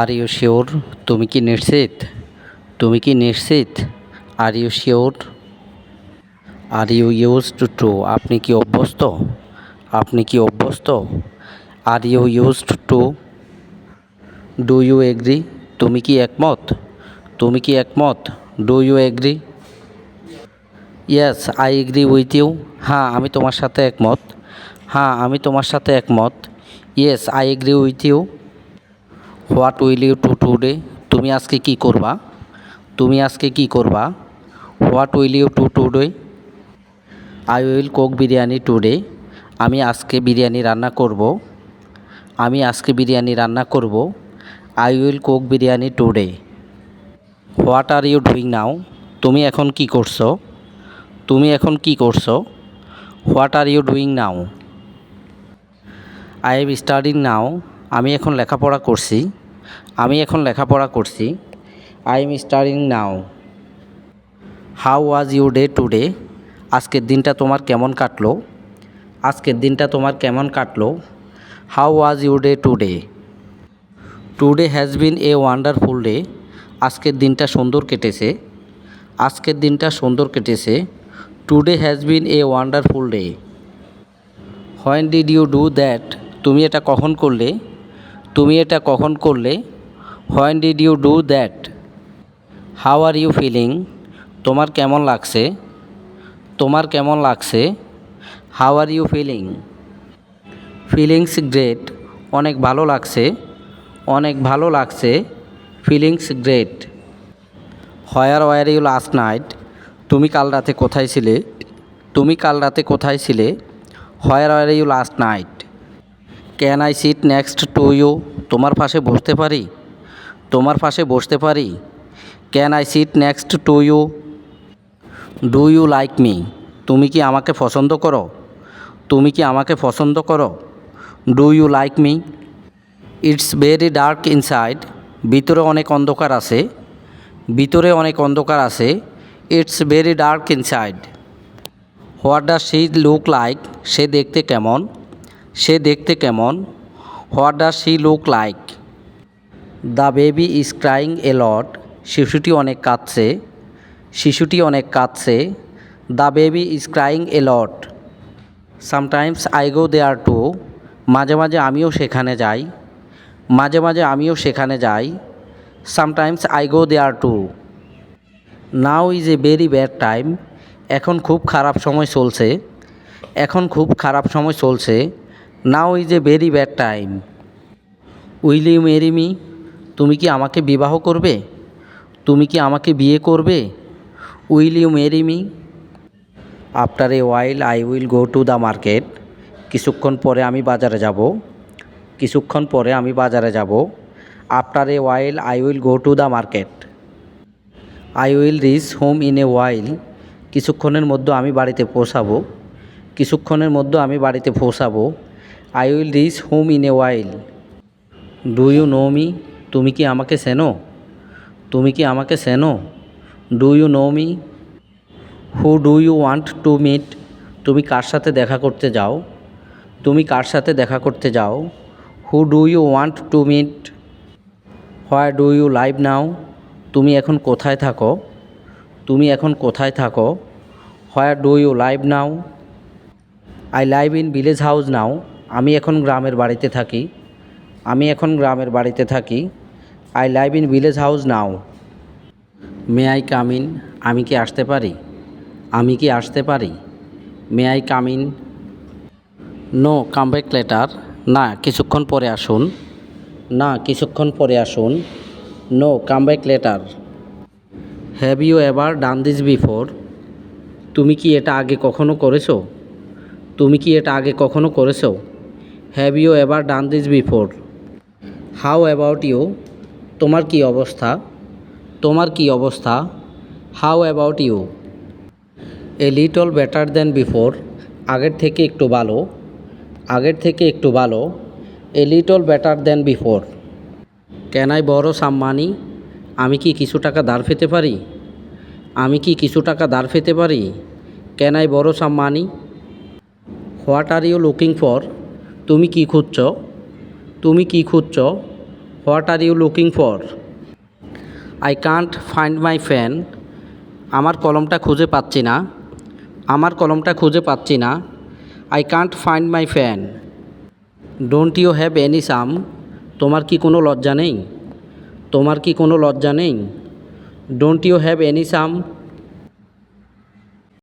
R you sure তুমি কি নিশ্চিত? তুমি কি নিশ্চিত? Are you sure are you used to to আপনি কি অভ্যস্ত? আপনি কি অভ্যস্ত? Are you used to do you agree তুমি কি একমত? তুমি কি একমত? Do you agree yes I agree with you হ্যাঁ আমি তোমার সাথে একমত। হ্যাঁ আমি তোমার সাথে একমত। Yes I agree with you what will you do today? তুমি আজকে কি করবা? তুমি আজকে কি করবা? What will you do today? I will cook biryani today. আমি আজকে বিরিয়ানি রান্না করব। আমি আজকে বিরিয়ানি রান্না করব। I will cook biryani today. What are you doing now? তুমি এখন কি করছ? তুমি এখন কি করছ? What are you doing now? I am studying now. আমি এখন লেখাপড়া করছি। আমি এখন লেখাপড়া করছি। I am studying now how was you day today আজকের দিনটা তোমার কেমন কাটলো? আজকের দিনটা তোমার কেমন কাটলো? How was you day today today has been a wonderful day আজকের দিনটা সুন্দর কেটেছে। আজকের দিনটা সুন্দর কেটেছে। Today has been a wonderful day when did you do that তুমি এটা কখন করলে? তুমি এটা কখন করলে? When did you do that how are you feeling তোমার কেমন লাগছে? তোমার কেমন লাগছে? How are you feeling feelings great অনেক ভালো লাগছে। অনেক ভালো লাগছে। Feelings great where were you last night তুমি কাল রাতে কোথায় ছিলে? তুমি কাল রাতে কোথায় ছিলে? Where were you last night can I sit next to you তোমার পাশে বসতে পারি? তোমার পাশে বসতে পারি? Can I sit next to you do you like me তুমি কি আমাকে পছন্দ করো? তুমি কি আমাকে পছন্দ করো? Do you like me it's very dark inside ভিতরে অনেক অন্ধকার আছে। ভিতরে অনেক অন্ধকার আছে। It's very dark inside what does she look like সে দেখতে কেমন? সে দেখতে কেমন? What does she look like the baby is crying a lot শিশুটি অনেক কাঁদছে। শিশুটি অনেক কাঁদছে। The baby is crying a lot sometimes I go there too মাঝে মাঝে আমিও সেখানে যাই। মাঝে মাঝে আমিও সেখানে যাই। Sometimes I go there too now is a very bad time এখন খুব খারাপ সময় চলছে। এখন খুব খারাপ সময় চলছে। Now is a very bad time will you marry me তুমি কি আমাকে বিবাহ করবে? তুমি কি আমাকে বিয়ে করবে? Will you marry me after a while I will go to the market কিছুক্ষণ পরে আমি বাজারে যাব। কিছুক্ষণ পরে আমি বাজারে যাব। After a while I will go to the market I will reach home in a while কিছুক্ষণের মধ্যে আমি বাড়িতে পৌঁছাবো। কিছুক্ষণের মধ্যে আমি বাড়িতে পৌঁছাবো। I will reach home in a while do you know me তুমি কি আমাকে চেনো? তুমি কি আমাকে চেনো? Do you know me who do you want to meet তুমি কার সাথে দেখা করতে যাও? তুমি কার সাথে দেখা করতে যাও? Who do you want to meet where do you live now তুমি এখন কোথায় থাকো? তুমি এখন কোথায় থাকো? Where do you live now I live in village house now আমি এখন গ্রামের বাড়িতে থাকি। আমি এখন গ্রামের বাড়িতে থাকি। I live in village house now may I come in আমি কি আসতে পারি? আমি কি আসতে পারি? May I come in no come back later না, কিছুক্ষণ পরে আসুন। না, কিছুক্ষণ পরে আসুন। No come back later have you ever done this before তুমি কি এটা আগে কখনো করেছ? তুমি কি এটা আগে কখনো করেছ? Have you ever done this before how about you তোমার কি অবস্থা? তোমার কি অবস্থা? How about you a little better than before আগের থেকে একটু ভালো। আগের থেকে একটু ভালো। A little better than before can I borrow some money আমি কি কিছু টাকা ধার পেতে পারি? আমি কি কিছু টাকা ধার পেতে পারি? Can I borrow some money what are you looking for তুমি কি খুঁজছ? তুমি কি খুঁজছ? What are you looking for I can't find my pen আমার কলমটা খুঁজে পাচ্ছি না। আমার কলমটা খুঁজে পাচ্ছি না। I can't find my pen don't you have any shame তোমার কি কোনো লজ্জা নেই? তোমার কি কোনো লজ্জা নেই? Don't you have any shame